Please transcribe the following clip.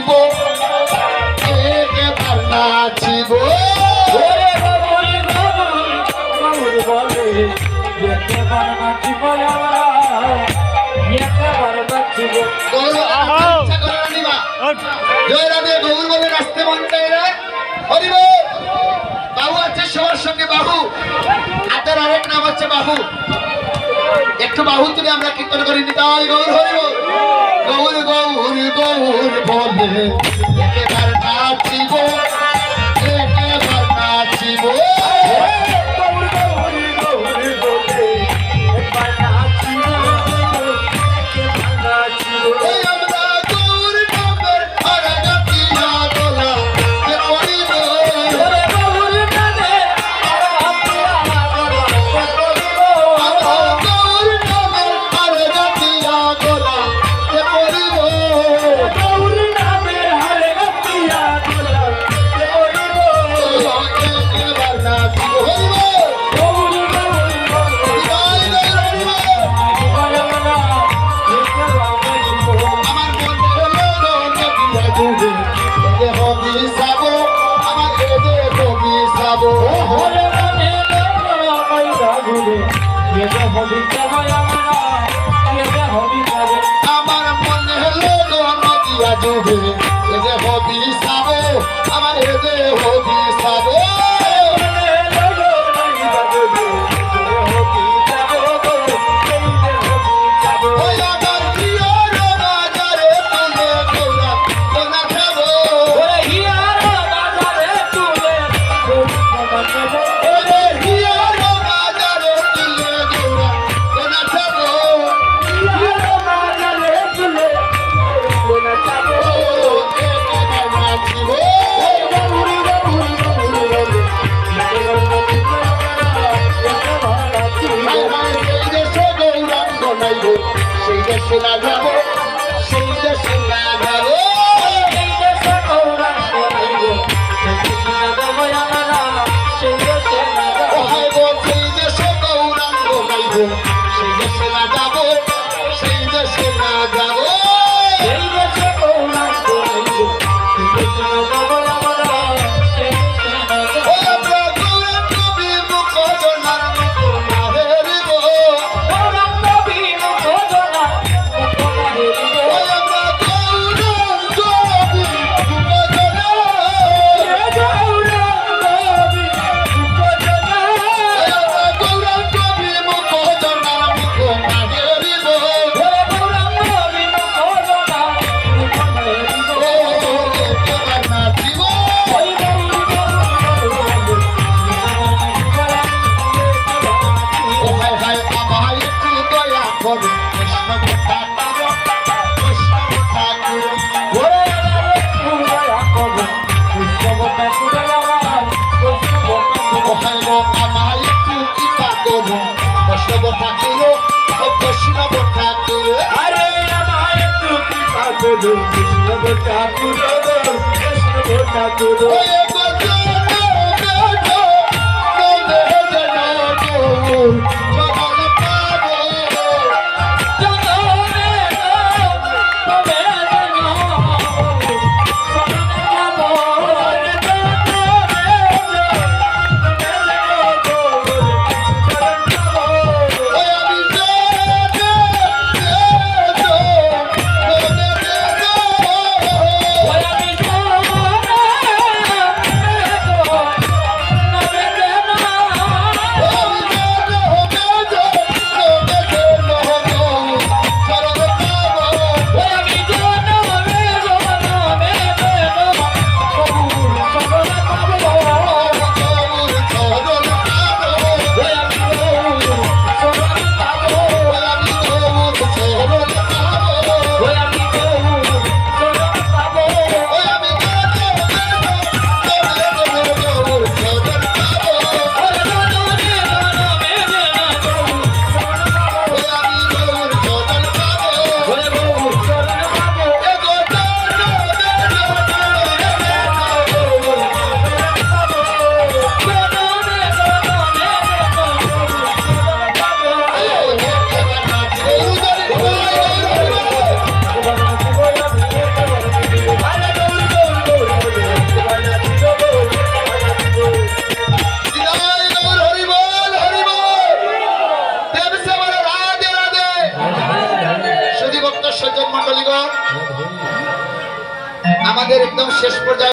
আচ্ছা, আচ্ছা, নাচিব মন চাই রে হরিব বাহু সঙ্গে বাহু। হাতের নাম হচ্ছে বাহু। একটু বাহু তুলে আমরা কীর্তন করি নিতাই গৌর হরিব। গৌর গৌর গৌর। রে ডুবে এ দেহ বিষাবে আমার এ দেহ বিষাবে নাই গো সেই দেশে না যাব। সেই দেশে না যাব সেই দেশে না যাব। সেই দেশে গৌরাঙ্গ নাই গো ঠাকুর কৃষ্ণ ঠাকুর কৃষ্ণ ঠাকুর আমাদের একদম শেষ পর্যায়ে